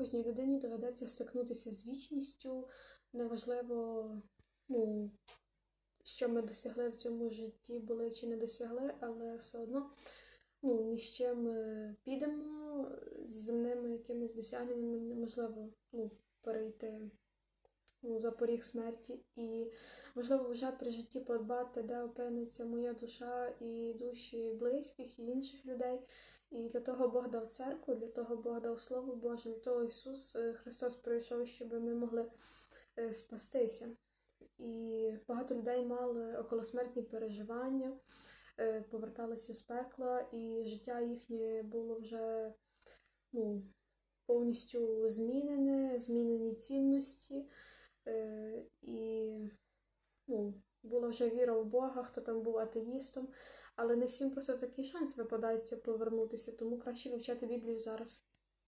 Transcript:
Кожній людині доведеться стикнутися з вічністю. Неважливо, ну, що ми досягли в цьому житті, були чи не досягли, але все одно ну, ні з чим підемо, з земними якимись досягненнями неможливо ну, перейти ну, за поріг смерті. І важливо вже при житті подбати, де опиниться моя душа і душі близьких і інших людей. І для того Бог дав церкву, для того Бог дав Слово Боже, для того Ісус е, Христос прийшов, щоб ми могли е, спастися. І багато людей мали околосмертні переживання, е, поверталися з пекла, і життя їхнє було вже ну, повністю змінене, змінені цінності. Е, І ну, була вже віра в Бога, хто там був атеїстом, але не всім просто такий шанс випадається повернутися, тому краще вивчати Біблію зараз.